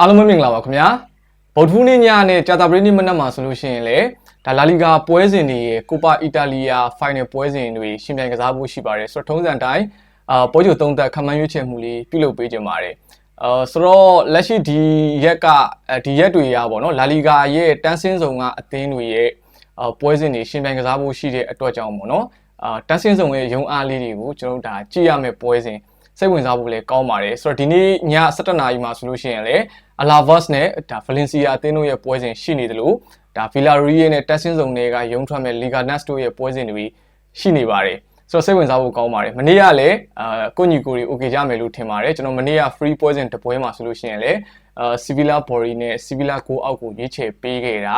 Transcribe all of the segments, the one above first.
အားလုံးပဲမင်္ဂလာပါခင်ဗျာဗုဒ္ဓဟူးနေ့ညနဲ့ကြာသပတေးနေ့မနက်မှာဆိုလို့ရှိရင်လေဒါလာလီဂါပွဲစဉ်တွေရဲ့ကိုပါအီတာလီယာဖိုင်နယ်ပွဲစဉ်တွေရှင်ပြိုင်ကစားဖို့ရှိပါတယ်ဆိုတော့ထုံးစံတိုင်းအာပွဲကြိုသုံးသက်ခမန်းရွေးချယ်မှုလေးပြုလုပ်ပေးကြပါတယ်အာဆိုတော့လက်ရှိဒီရက်ကဒီရက်တွေရပါတော့လာလီဂါရဲ့တန်းစင်းဆောင်ကအသင်းတွေရဲ့အာပွဲစဉ်တွေရှင်ပြိုင်ကစားဖို့ရှိတဲ့အတွက်ကြောင့်ပေါ့နော်အာတန်းစင်းဆောင်ရဲ့ရုံအားလေးတွေကိုကျွန်တော်တို့ဒါကြည့်ရမယ့်ပွဲစဉ် စိတ်ဝင်စားဖို့လည်းကောင်းပါတယ်ဆိုတော့ဒီနေ့ည7:00နာရီမှာဆိုလို့ရှိရင်လည်း Alavas နဲ့ဒါ Valencia အသင်းတို့ရဲ့ပွဲစဉ်ရှိနေတယ်လို့ဒါ Villarreal နဲ့ Tessin စုံတွေကရုံထွက်မဲ့ Liga NAS တို့ရဲ့ပွဲစဉ်တွေရှိနေပါတယ်ဆိုတော့စိတ်ဝင်စားဖို့ကောင်းပါတယ်မနေ့ကလည်းအာကိုညီကိုတွေ okay ကြမယ်လို့ထင်ပါတယ်ကျွန်တော်မနေ့က free ပွဲစဉ်တစ်ပွဲမှာဆိုလို့ရှိရင်လည်းအာ Sevilla Bori နဲ့ Sevilla ကိုအောက်ကိုရွေးချယ်ပေးခဲ့တာ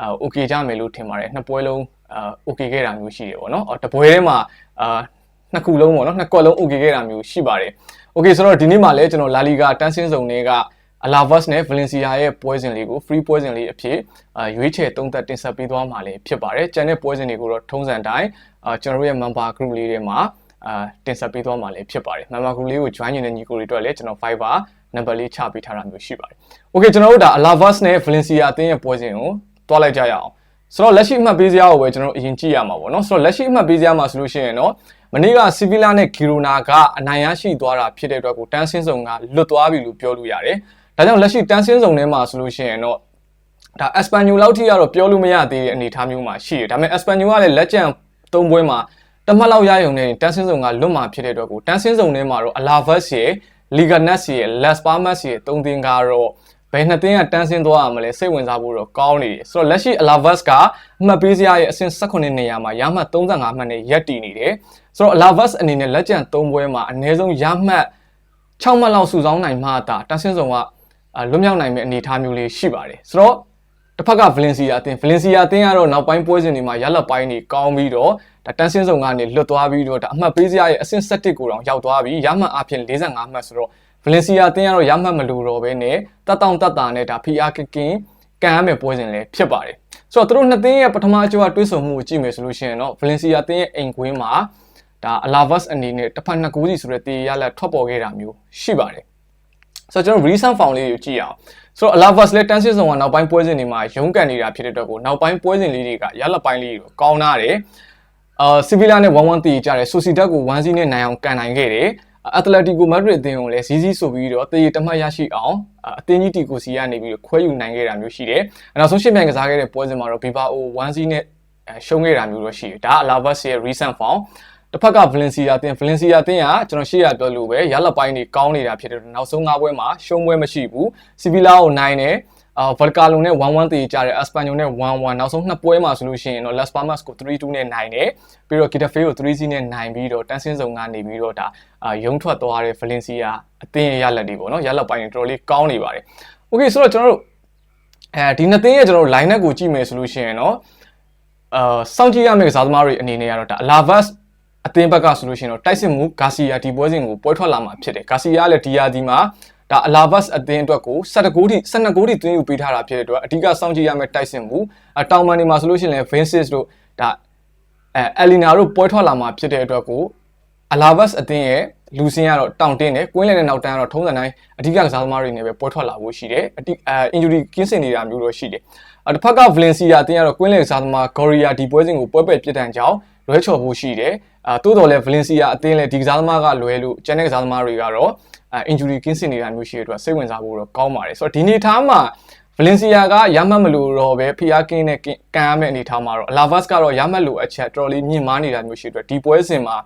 အာ okay ကြမယ်လို့ထင်ပါတယ်နှစ်ပွဲလုံးအာ okay ခဲ့တာမျိုးရှိတယ်ပေါ့နော်အော်တစ်ပွဲထဲမှာအာ နှစ်ခုလုံးပေါ့နော်နှစ်ကွက်လုံး okay ခဲ့တာမျိုးရှိပါတယ် okay ဆိုတော့ဒီနေ့မှာလည်းကျွန်တော် La Liga တန်းစင်းစုံတွေက Alavas နဲ့ Valencia ရဲ့ပွဲစဉ်လေးကို free ပွဲစဉ်လေးအဖြစ်အာရွေးချယ်သုံးသက်တင်ဆက်ပေးသွားမှာလည်းဖြစ်ပါတယ်။ကျန်တဲ့ပွဲစဉ်တွေကိုတော့ထုံးစံတိုင်းအာကျွန်တော်တို့ရဲ့ member group လေးတွေမှာအာတင်ဆက်ပေးသွားမှာလည်းဖြစ်ပါတယ်။ member group လေးကို join နေတဲ့ညီကိုတွေအတွက်လည်းကျွန်တော် Fiverr number လေးချပေးထားတာမျိုးရှိပါတယ်။ okay ကျွန်တော်တို့ဒါ Alavas နဲ့ Valencia အသင်းရဲ့ပွဲစဉ်ကိုတွားလိုက်ကြရအောင်။ဆိုတော့လက်ရှိအမှတ်ပေးစရာကိုပဲကျွန်တော်တို့အရင်ကြည့်ရမှာပေါ့နော်။ဆိုတော့လက်ရှိအမှတ်ပေးစရာမှာဆိုလို့ရှိရင်တော့ မနေ့က Sevilla နဲ့ Girona ကအနိုင်ရရှိသွားတာဖြစ်တဲ့အတွက်ကိုတန်းစင်းစုံကလွတ်သွားပြီလို့ပြောလို့ရတယ်။ဒါကြောင့်လက်ရှိတန်းစင်းစုံထဲမှာဆိုလို့ရှိရင်တော့ဒါ Espanyol လောက်ထိကတော့ပြောလို့မရသေးတဲ့အနေအထားမျိုးမှာရှိတယ်။ဒါပေမဲ့ Espanyol ကလည်းလက်ကျန်၃ပွဲမှာတမတ်လောက်ရယုံနေတန်းစင်းစုံကလွတ်မှာဖြစ်တဲ့အတွက်ကိုတန်းစင်းစုံထဲမှာတော့ Alaves ရဲ့ Liga NAS ရဲ့ Las Palmas ရဲ့၃သင်းကတော့ဘ ယ်နှစ်သင်းကတန်းစင်းသွားရမလဲစိတ်ဝင်စားဖို့တော့ကောင်းနေတယ်ဆိုတော့လက်ရှိ Alaves ကအမှတ်ပေးစရာရဲ့အဆင့်18နေရာမှာရမှတ်35မှတ်နဲ့ရပ်တည်နေတယ်ဆိုတော့ Alaves အနေနဲ့လက်ကျန်3ပွဲမှာအနည်းဆုံးရမှတ်6မှတ်လောက်စုဆောင်းနိုင်မှသာတန်းစင်းစုံကလွတ်မြောက်နိုင်မယ့်အနေအထားမျိုးလေးရှိပါတယ်ဆိုတော့တစ်ဖက်က Valencia အသင်း Valencia အသင်းကတော့နောက်ပိုင်းပွဲစဉ်တွေမှာရလက်ပိုင်းတွေကောင်းပြီးတော့ဒါတန်းစင်းစုံကနေလွတ်သွားပြီးတော့ဒါအမှတ်ပေးစရာရဲ့အဆင့်7ကိုတောင်ရောက်သွားပြီးရမှတ်အဖြစ်45မှတ်ဆိုတော့ Valencia အသင်းကတော့ရမှတ်မလို့တော့ပဲနဲ့တက်တောင့်တက်တာနဲ့ဒါ PR ကကင်ကန်ရမယ့်ပွဲစဉ်လည်းဖြစ်ပါတယ်ဆိုတော့သူတို့နှစ်သင်းရဲ့ပထမအကျော်ကတွေးဆုံမှုကိုကြည့်မယ်ဆိုလို့ရှိရင်တော့ Valencia အသင်းရဲ့အိမ်ကွင်းမှာဒါ Alavas အနေနဲ့တစ်ဖက်နှစ်ကူးစီဆိုတဲ့တေးရလက်ထွက်ပေါ်ခဲ့တာမျိုးရှိပါတယ်ဆိုတော့ကျွန်တော် recent form လေးကိုကြည့်အောင်ဆိုတော့ Alavas လည်းတန်းစစ်ဆောင်ကနောက်ပိုင်းပွဲစဉ်တွေမှာရုန်းကန်နေတာဖြစ်တဲ့အတွက်ကိုနောက်ပိုင်းပွဲစဉ်လေးတွေကရလက်ပိုင်းလေးတွေကောင်းလာတယ်အာ Sevilla နဲ့1-1တည်ကြတယ် Sociedad ကို1-0နဲ့နိုင်အောင်ကန်နိုင်ခဲ့တယ် အက်တလက်တီကိုမက်ဒရစ်အသင်းကိုလည်းဇီးဇီးဆိုပြီးတော့တည်တမတ်ရရှိအောင်အသင်းကြီးတီကိုစီကနေပြီးတော့ခွဲယူနိုင်ခဲ့တာမျိုးရှိတယ်။နောက်ဆုံးရှင်းပြိုင်ကစားခဲ့တဲ့ပွဲစဉ်မှာတော့ Bilbao 1-0နဲ့ရှုံးခဲ့တာမျိုးတော့ရှိတယ်။ဒါက Alavas ရဲ့ recent form တစ်ဖက်က Valencia အသင်း Valencia အသင်းကကျွန်တော်ရှေ့ရပြောလို့ပဲရလက်ပိုင်းတွေကောင်းနေတာဖြစ်တယ်နောက်ဆုံး၅ပွဲမှာရှုံးပွဲမရှိဘူး Sevilla ကိုနိုင်တယ် အာဗာကာလိုနဲ့1-1တည်ကြတယ်အစပန်ညိုနဲ့1-1နောက်ဆုံးနှစ်ပွဲမှာဆိုလို့ရှိရင်တော့ Las Palmas ကို3-2နဲ့နိုင်တယ်ပြီးတော့ Getafe ကို3-0နဲ့နိုင်ပြီးတော့တန်းစင်းစုံကနေပြီးတော့ဒါအာရုံထွက်သွားတဲ့ Valencia အသင်းရဲ့ရလက်တွေပေါ့နော်ရလက်ပိုင်းတွေတော်တော်လေးကောင်းနေပါတယ် Okay ဆိုတော့ကျွန်တော်တို့အဲဒီနှစ်သင်းရဲ့ကျွန်တော်တို့ line up ကိုကြည့်မယ်ဆိုလို့ရှိရင်တော့အာစောင့်ကြည့်ရမယ့်ကစားသမားတွေအနေနဲ့ကတော့ဒါ Alavas အသင်းဘက်ကဆိုလို့ရှိရင်တော့တိုက်စစ်မှုဂါစီယာဒီပွဲစဉ်ကိုပွဲထွက်လာမှာဖြစ်တယ်ဂါစီယာလည်းဒီယာဒီမှာ ဒါအလာဗတ်အသင်းအတွက်ကို12ဂိုးထိ12ဂိုးထိသွင်းယူပေးထားတာဖြစ်တဲ့အတွက်အဓိကစောင့်ကြည့်ရမယ့်တိုက်စစ်မှုတောင်မန်နေမှာဆိုလို့ရှိရင်လည်း Vinicius တို့ဒါအဲအလီနာတို့ပွဲထွက်လာမှာဖြစ်တဲ့အတွက်ကိုအလာဗတ်အသင်းရဲ့လူစင်းကတော့တောင်တင်းတယ်ကွင်းလည်နဲ့နောက်တန်းကတော့ထုံးစံတိုင်းအဓိကကစားသမားတွေနဲ့ပဲပွဲထွက်လာဖို့ရှိတယ်အတိအဲ injury ကင်းစင်နေတာမျိုးတော့ရှိတယ်အတစ်ဖက်က Valencia အသင်းကတော့ကွင်းလည်ကစားသမား Goria ဒီပွဲစဉ်ကိုပွဲပယ်ပြစ်ဒဏ်ကြောင့် လွဲချော်ဖို့ရှိတယ်အာတိုးတော်လဲ Valencia အသင်းလဲဒီကစားသမားကလွဲလို့ကျန်တဲ့ကစားသမားတွေကတော့အာ injury ကင်းစင်နေတာမျိုးရှိတဲ့အတွက်စိတ်ဝင်စားဖို့တော့ကောင်းပါတယ်ဆိုတော့ဒီနေ့ထားမှာ Valencia ကရမှတ်မလို့တော့ပဲဖီယာကင်းနဲ့ကန်ရမယ့်အနေထားမှာတော့ Alavas ကတော့ရမှတ်လို့အချက်တော်တော်လေးမြင့်မားနေတာမျိုးရှိတဲ့အတွက်ဒီပွဲစဉ်မှာ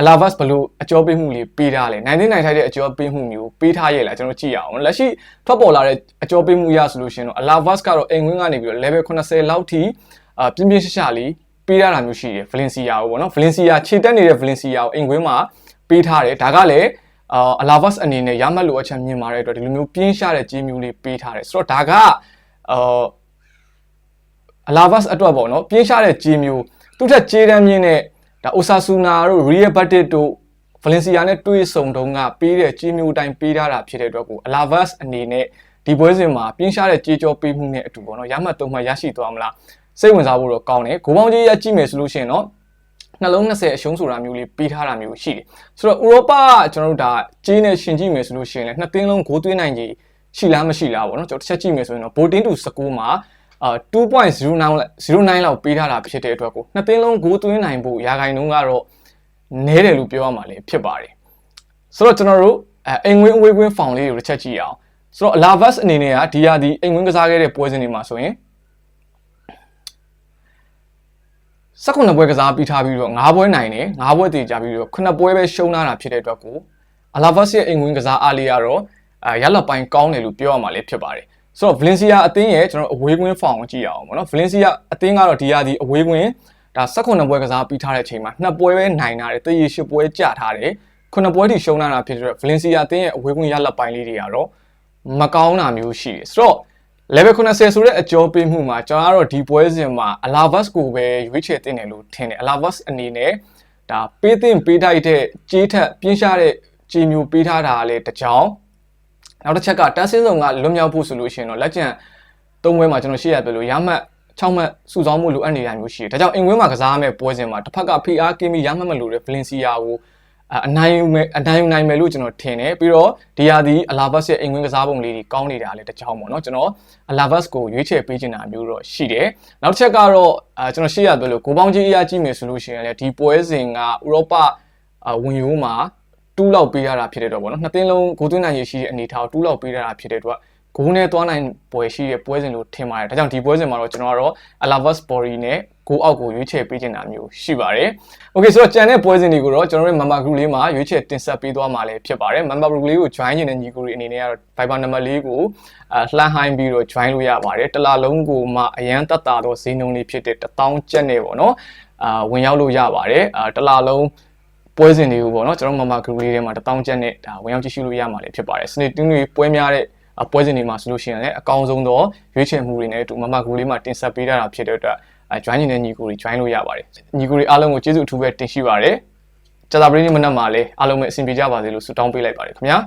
Alavas ဘလို့အကျော်ပေးမှုလေးပေးထားလဲနိုင်နိုင်ထိုက်တဲ့အကျော်ပေးမှုမျိုးပေးထားရဲ့လားကျွန်တော်ကြည့်ရအောင်လက်ရှိထွက်ပေါ်လာတဲ့အကျော်ပေးမှုရဆိုလို့ရှိရင်တော့ Alavas ကတော့အိမ်ဝင်းကနေပြီးတော့ level 80လောက်ထိအာပြင်းပြင်းရှရှာလေး ပေးထားတာမျိုးရှိတယ် Valencia ကိုပေါ့နော် Valencia ခြေတက်နေတဲ့ Valencia ကိုအိမ်ခွင်းမှာပေးထားတယ်ဒါကလည်းအာ Alavas အနေနဲ့ရမှတ်လို့အချက်မြင်မာတဲ့အတွက်ဒီလိုမျိုးပြင်းရှာတဲ့ကြီးမျိုးလေးပေးထားတယ်ဆိုတော့ဒါကအာ Alavas အတွက်ပေါ့နော်ပြင်းရှာတဲ့ကြီးမျိုးသူ့ထက်ကြေးတန်းမြင့်တဲ့ဒါ Osasuna တို့ Real Betis တို့ Valencia နဲ့တွေ့ဆုံတုန်းကပေးတဲ့ကြီးမျိုးတိုင်းပေးထားတာဖြစ်တဲ့အတွက်ကို Alavas အနေနဲ့ဒီပွဲစဉ်မှာပြင်းရှာတဲ့ကြေးကြောပေးမှုနဲ့အတူပေါ့နော်ရမှတ်သုံးမှရရှိသွားမလား စိတ်ဝင်စားဖို့တော့ကောင်းတယ်ဂိုးပေါင်းကြီးရကြည့်မယ်ဆိုလို့ရှိရင်တော့နှလုံး20အရှုံးဆိုတာမျိုးလေးပေးထားတာမျိုးရှိတယ်ဆိုတော့ဥရောပကျွန်တော်တို့ဒါကြေးနဲ့ရှင်ကြည့်မယ်ဆိုလို့ရှိရင်လည်းနှစ်သင်းလုံးဂိုးသွင်းနိုင်ကြီးရှိလားမရှိလားပေါ့နော်ကျွန်တော်တစ်ချက်ကြည့်မယ်ဆိုရင်တော့14 to 19မှာအာ2.09 09လောက်ပေးထားတာဖြစ်တဲ့အတွက်ကိုနှစ်သင်းလုံးဂိုးသွင်းနိုင်ဖို့ရာခိုင်နှုန်းကတော့နည်းတယ်လို့ပြောရမှာလေဖြစ်ပါတယ်ဆိုတော့ကျွန်တော်တို့အဲအိမ်ဝင်းအဝေးကွင်းဖောင်လေးကိုတစ်ချက်ကြည့်အောင်ဆိုတော့ Alavas အနေနဲ့ကဒီဟာဒီအိမ်ဝင်းကစားခဲ့တဲ့ပွဲစဉ်တွေမှာဆိုရင် 19ပွဲကစားပြီးထားပြီးတော့9ပွဲနိုင်တယ်9ပွဲတည်ကြပြီးတော့9ပွဲပဲရှုံးလာတာဖြစ်တဲ့အတွက်ကို Alavas ရဲ့အိမ်ဝင်းကစားအားလေးကတော့အဲရလက်ပိုင်းကောင်းတယ်လို့ပြောရမှာလည်းဖြစ်ပါတယ်ဆိုတော့ Valencia အသင်းရဲ့ကျွန်တော်အဝေးကွင်းဖောင်ကိုကြည့်ရအောင်ပေါ့နော် Valencia အသင်းကတော့ဒီဟာဒီအဝေးကွင်းဒါ19ပွဲကစားပြီးထားတဲ့အချိန်မှာ2ပွဲပဲနိုင်တာတယ်တည်ရ10ပွဲကျထားတယ်9ပွဲထိရှုံးလာတာဖြစ်တဲ့အတွက် Valencia အသင်းရဲ့အဝေးကွင်းရလက်ပိုင်းလေးတွေကတော့မကောင်းတာမျိုးရှိတယ်ဆိုတော့ level 90ဆိုတဲ့အကျော်ပေးမှုမှာကျွန်တော်ကတော့ဒီပွဲစဉ်မှာ Alavas ကိုပဲရွေးချယ်တင်တယ်လို့ထင်တယ် Alavas အနေနဲ့ဒါပေးတင်ပေးထိုက်တဲ့ကြေးထက်ပြင်းရှားတဲ့ကြေးမျိုးပေးထားတာလည်းတစ်ကြောင်နောက်တစ်ချက်ကတန်းစင်းစုံကလွတ်မြောက်ဖို့ဆိုလို့ရှိရင်တော့လက်ကျန်သုံးပွဲမှာကျွန်တော်ရှေ့ရပြလို့ရမှတ်6မှတ်စုဆောင်းမှုလိုအပ်နေတာမျိုးရှိတယ်ဒါကြောင့်အင်ကွင်းမှာကစားရမယ့်ပွဲစဉ်မှာတစ်ဖက်က PR ကင်းပြီးရမှတ်မလို့တဲ့ Valencia ကို အနိုင်မယ်အနိုင်နိုင်မယ်လို့ကျွန်တော်ထင်တယ်ပြီးတော့ဒီဟာဒီအလာဘတ်ရဲ့အိမ်ဝင်ကစားပုံလေးတွေကောင်းနေတာလည်းတစ်ချောင်းပေါ့နော်ကျွန်တော်အလာဘတ်ကိုရွေးချယ်ပေးချင်တာမျိုးတော့ရှိတယ်နောက်တစ်ချက်ကတော့အဲကျွန်တော်ရှေ့ရပြောလို့ကိုပေါင်းကြီးအရာကြည့်မယ်ဆိုလို့ရှိရင်လည်းဒီပွဲစဉ်ကဥရောပဝင်ရိုးမှာ2လောက်ပေးရတာဖြစ်တဲ့တော့ပေါ့နော်နှစ်သင်းလုံးဂိုးသွင်းနိုင်ရရှိတဲ့အနေထားကို2လောက်ပေးရတာဖြစ်တဲ့အတွက် ဂိုးနဲ့သွားနိုင်ပွဲရှိတဲ့ပွဲစဉ်လို့ထင်ပါတယ်ဒါကြောင့်ဒီပွဲစဉ်မှာတော့ကျွန်တော်ကတော့ Alavas Body နဲ့ကိုအောက်ကိုရွေးချယ်ပေးချင်တာမျိုးရှိပါတယ်။ Okay ဆိုတော့ကြံတဲ့ပွဲစဉ်တွေကိုတော့ကျွန်တော်တို့ member group လေးမှာရွေးချယ်တင်ဆက်ပေးသွားမှာလည်းဖြစ်ပါတယ်။ member group လေးကို join နေတဲ့ညီကိုတွေအနေနဲ့ကတော့ Viber number လေးကိုအလှမ်းဟိုင်းပြီးတော့ join လို့ရပါတယ်။တစ်လလုံးကိုမှအရန်တက်တာတော့ဈေးနှုန်းလေးဖြစ်တဲ့1000ကျပ်နဲ့ပေါ့နော်။အာဝင်ရောက်လို့ရပါတယ်။အာတစ်လလုံးပွဲစဉ်တွေကိုပေါ့နော်ကျွန်တော် member group လေးထဲမှာ1000ကျပ်နဲ့ဒါဝင်ရောက်ကြည့်ရှုလို့ရမှာလည်းဖြစ်ပါတယ်။စနေတင်းတွေပွဲများတဲ့ ပွဲစဉ်တွေမှာဆိုလို့ရှိရင်လည်းအကောင်းဆုံးသောရွေးချယ်မှုတွေနဲ့အတူမမကူလေးမှာတင်ဆက်ပေးထားတာဖြစ်တဲ့အတွက်အဲ join နေတဲ့ညီကိုတွေ join လို့ရပါတယ်ညီကိုတွေအားလုံးကိုကျေးဇူးအထူးပဲတင်ရှိပါတယ်ကြာသပတေးနေ့မနက်မှာလည်းအားလုံးပဲအဆင်ပြေကြပါစေလို့ဆုတောင်းပေးလိုက်ပါတယ်ခင်ဗျာ